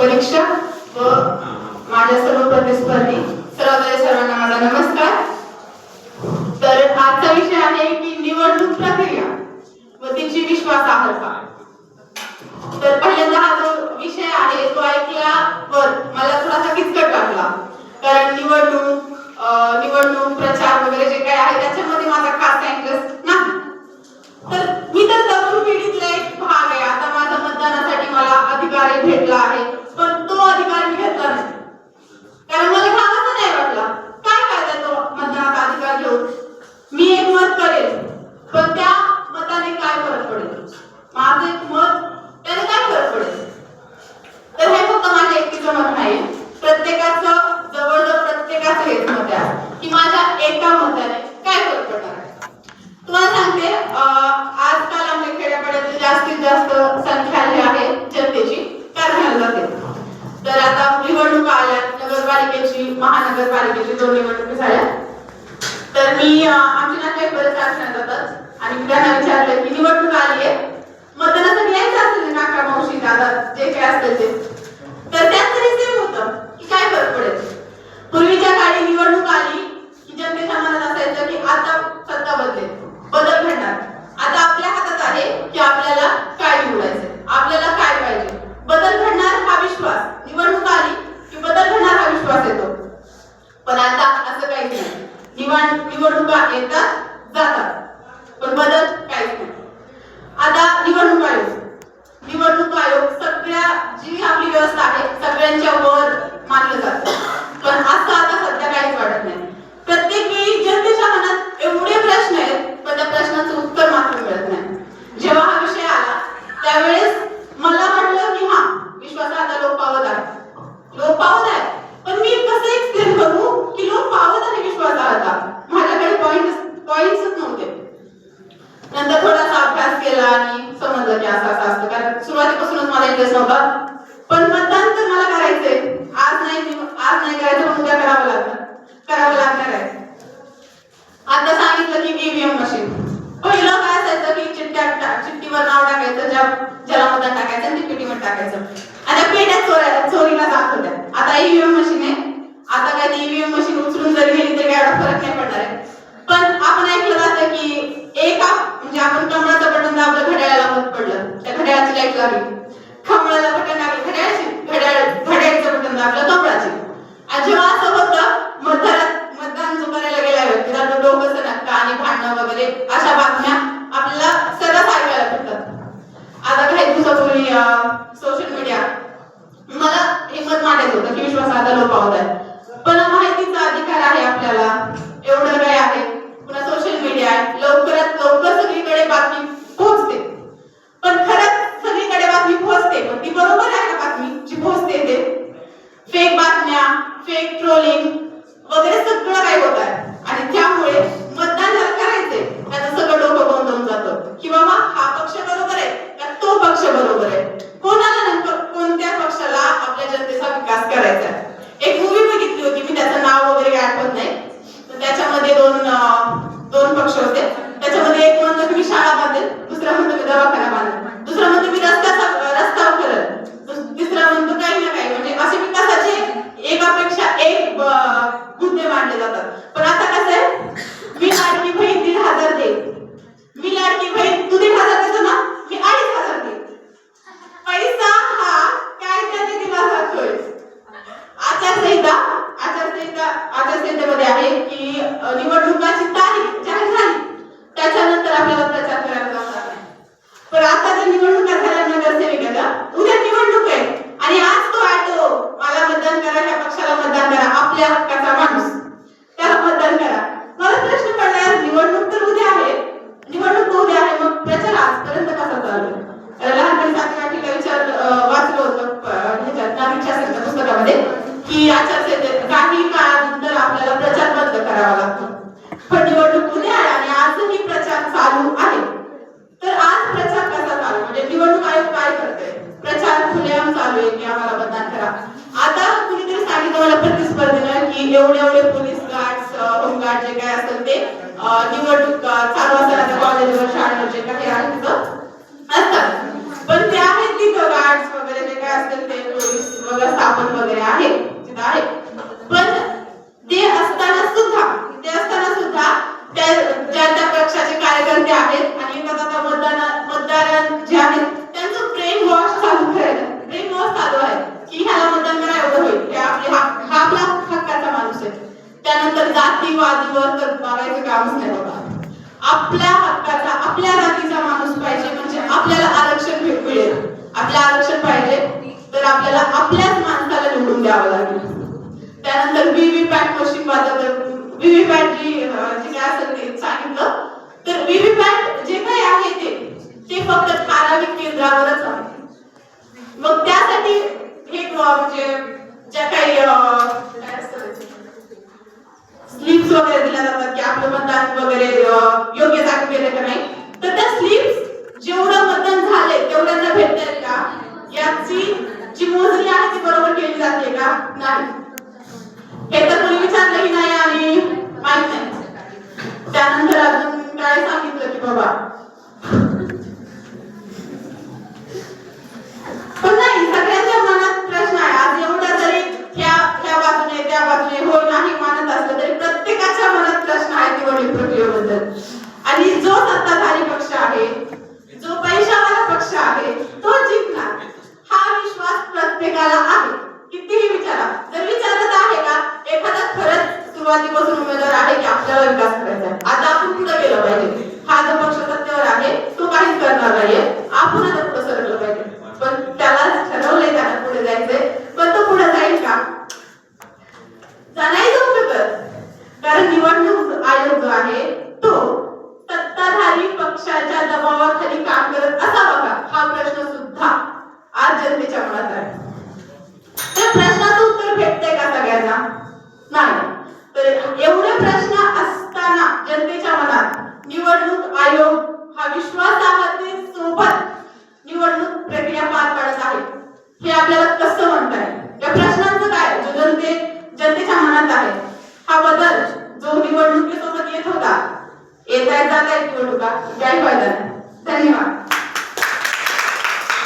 परीक्षा व माझ्या सर्व प्रतिस्पर्धी सर्वोदय सर्वांना माझा नमस्कार. तर आजचा विषय आहे की निवडणूक प्रक्रिया व तिची विश्वासार्हता. तर पहिल्यांदा हा जो विषय आहे तो ऐकल्यावर मला थोडासा किचकट वाटला. कारण निवडणूक निवडणूक प्रचार वगैरे जे काही आहे त्याच्यामध्ये माझा खास इंटरेस्ट नाही. तर मी तर तरुण पिढीतला एक भाग आहे. आता माझा मतदानासाठी मला अधिकार भेटला आहे पण तो अधिकार मी घेतला नाही कारण मला घालाचा नाही वाटला काय फायदा तो मतदानाचा अधिकार घेऊन मी एक मत करेल पण त्या मताने काय फरक पडेल माझं एक मत त्याने काय फरक पडेल? तर हे फक्त माझ्या एकटीचं मत नाही. प्रत्येकाचं जवळजवळ प्रत्येकाचं हेच मत आहे. की माझ्या एका मताने काय फरक पडणार आहे? तुम्हाला सांगते आजकाल आपल्या खेड्यापाड्यात जास्तीत जास्त संख्या जी आहे जनतेची कारखान्याला जाते. तर आता निवडणुका आल्या नगरपालिकेची महानगरपालिकेची दोन निवडणुकी झाल्या. तर मी अं, आमचे नातेवाईक बरेच कारखान्यात जातात. आणि त्यांना विचारलं की निवडणूक आली आहे मतदानासाठी यायचं असेल ना काका मावशी दादा जे काय असेल ते. तर त्यात तरी सेम होतं की काय फरक पडेल? पूर्वीच्या काळी निवडणूक आली की जनतेच्या मनात असायचं की आता सत्ता बदलेल बदल घडणार. आता आपल्या हातात आहे की आपल्याला काय निवडायचं आपल्याला काय पाहिजे? बदल घडणार हा विश्वास. निवडणूक आली की बदल घडणार हा विश्वास येतो. पण आता असं काहीच नाही. निवड निवडणुका येतात जातात. पण बदल काहीच नाही. आता निवडणूक आयोग निवडणूक आयोग सगळ्या जी आपली व्यवस्था आहे सगळ्यांच्या वर मानलं जातं. पण असं आता सध्या काहीच वाटत नाही. प्रत्येक वेळी जनतेच्या मनात एवढे प्रश्न आहेत पण त्या प्रश्नाचं उत्तर मात्र मिळत नाही. जेव्हा हा विषय आला त्यावेळेस मला वाटलं की हा विश्वास आता लोक पावत आहे. लोक पावत आहे. पण मी कसं एक्सप्लेन करू की लोक पावत आहे विश्वासार्हता आणि म्हणलं की असं असं असतं. कारण सुरुवातीपासूनच मला इंटरेस्ट नव्हता. पण मतदान तर मला करायचंय. आज नाही आज नाही करायचं पण उद्या करावं लागणार? करावं लागणार आहे. आता सांगितलं की ईव्हीएम मशीन पहिलं काय असायचं की चिठ्ठ्या चिठ्ठीवर नाव टाकायचं ज्या ज्याला मतदान टाकायचं आणि ते पेटीवर टाकायचं. आणि त्या पेट्या चोरीला जात होत्या. आता ईव्हीएम मशीन आहे. आता काय ती ईव्हीएम मशीन उचलून जरी गेली तरी काय फरक नाही पडणार आहे. पण आपण ऐकलं जातं की एका म्हणजे आपण कमळाचं बटन दाबलं घड्याळाला मत पडलं. त्या घड्याळाची लाइट लागली कमळाला बटन लागलं घड्याळाची घड्याळ घड्याळचं बटन दाबलं कमळाची. फेक ट्रोलिंग वगैरे सगळं काही होत आहे. आणि त्यामुळे मतदान जर करायचंय त्याचं सगळं डोकं गोंधळून जातं. की बाबा हा पक्ष बरोबर आहे का तो पक्ष बरोबर आहे? कोणाला नेमकं कोणत्या पक्षाला आपल्या जनतेचा विकास करायचा आहे? एक मूवी बघितली होती मी त्याचं नाव वगैरे काय आठवत नाही. तर त्याच्यामध्ये दोन दोन पक्ष होते. त्याच्यामध्ये एक म्हणतो की मी शाळा बांधेल दुसरा म्हणतो मी दवाखाना बांधेल. दुसरा म्हणतो मी रस्त्याचा रस्ता करेल दुस- तिसरा म्हणतो काही ना काही म्हणजे असे विकासाचे एकापेक्षा एक अं, मुद्दे मांडले जातात पण आता कसं आहे मी लाडकी बहीण दीड हजार दे मी लाडकी बहीण तू दीड हजार देतो ना मी अडीच हजार दे पैसा हा कायद्याने दिला जातोय आचारसंहिता आचारसंहिता आचारसंहितेमध्ये आहे की अ, निवडणुकाची तारीख जाहीर झाली त्याच्यानंतर आपल्याला प्रचार करायला जमणार नाही पण आता जर निवडणुका झाल्या नगरसेविकेच्या उद्या निवडणूक आहे आणि आज तो ऑटो मला मतदान करा ह्या पक्षाला मतदान करा आपल्या हक्काचा माणूस त्याला मतदान करा मला प्रश्न पडला यार, निवडणूक तर उद्या आहे निवडणूक तर उद्या आहे मग प्रचार आजपर्यंत कसा चालू आहे? अ, लहानपणी सातव्या आठवीला विचार अ, वाचलं होतं अ, ह्याच्यात नाविक शास्त्राच्या पुस्तकामध्ये की आचारसंहितेत काही काळानंतर आपल्याला प्रचार बंद करावा लागतो पण निवडणूक उद्या आहे आणि आजही प्रचार चालू आहे तर आज प्रचार कसा चालू म्हणजे निवडणूक आयोग काय करतोय प्रचार खुलेआम चालू आहे की आम्हाला मतदान करा आता कुणीतरी सांगितलं मला प्रतिस्पर्धीनं की एवढे एवढे पोलीस गार्ड होमगार्ड जे काय असेल ते अं, निवडणूक अं, चालू असताना कॉलेजवर शाळेवर जे काही आहे तिथं असतात पण ते आहेत तिथं गार्ड्स वगैरे जे काय असतील ते पोलीस वगैरे आपण वगैरे आहे तिथं आहे पण ते असताना सुद्धा ते असताना सुद्धा त्या ज्या त्या पक्षाचे कार्यकर्ते आहेत आणि येतात मतदान मतदार जे आहेत त्यांचं ब्रेन वॉश चालू करायला ब्रेन वॉश चालू आहे की ह्याला मतदान करा एवढं होईल. आपले हा आपला हक्काचा माणूस आहे. त्यानंतर जातीवादीवर तर मागायचं कामच नाही बाबा. आपल्या हक्काचा आपल्या जातीचा माणूस पाहिजे म्हणजे आपल्याला आरक्षण भेट मिळेल आपल्याला आरक्षण पाहिजे तर आपल्याला आपल्याच माणसाला निवडून द्यावं लागेल. त्यानंतर व्हीव्हीपॅट मशीन बद्दल व्हीव्हीपॅट जी जी काय असेल ते सांगितलं तर व्हीव्हीपॅट जे काही आहे ते ते फक्त ठराविक केंद्रावरच आहे. मग त्यासाठी हे म्हणजे ज्या काही स्लिप्स वगैरे दिल्या जातात की आपलं मतदान वगैरे योग्य जागी गेले का नाही? तर त्या स्लिप्स जेवढं मतदान झाले तेवढ्यांना भेट का याची जी मोजणी आहे ती बरोबर केली जाते का नाही हे तर कोणी विचारलंही नाही आणि माहीत नाही त्यानंतर अजून काय सांगितलं की बाबा. पण नाही सगळ्यांच्या मनात प्रश्न आहे. आज एवढा जरी ह्या ह्या बाजूने त्या बाजूने हो नाही मानत असलं तरी प्रत्येकाच्या मनात प्रश्न आहे निवडणूक प्रक्रियेबद्दल. आणि जो सत्ताधारी पक्ष आहे जो पैशावाला पक्ष आहे तो जिंकणार हा विश्वास प्रत्येकाला आहे. कितीही विचारा. जर विचारत आहे का एखादा खरंच सुरुवातीपासून उमेदवार आहे की आपल्याला विकास करायचा आता आपण पुढे गेलं पाहिजे. हा जो पक्ष सत्तेवर आहे तो काहीच करणार नाहीये. आपण आता पुढे सरकलं पाहिजे. पण त्याला ठरवलंय त्याला पुढे जायचंय. पण तो पुढे जाईल का? नाही जाऊ शकत कारण निवडणूक आयोग जो आहे तो सत्ताधारी पक्षाच्या दबावाखाली काम करत असावा का हा प्रश्न सुद्धा आज जनतेच्या मनात आहे. त्या प्रश्नाचं उत्तर भेटतंय का सगळ्यांना? नाही तर एवढे प्रश्न असताना जनतेच्या मनात निवडणूक आयोग हा विश्वासामध्ये सोबत निवडणूक प्रक्रिया पार पाडत आहे. हे आपल्याला कसं म्हणता येईल? या प्रश्नांचं काय जो जनते जनतेच्या मनात आहे. हा बदल जो निवडणुकीसोबत येत होता येत आहे जात आहेत निवडणुका काही फायदा नाही. धन्यवाद.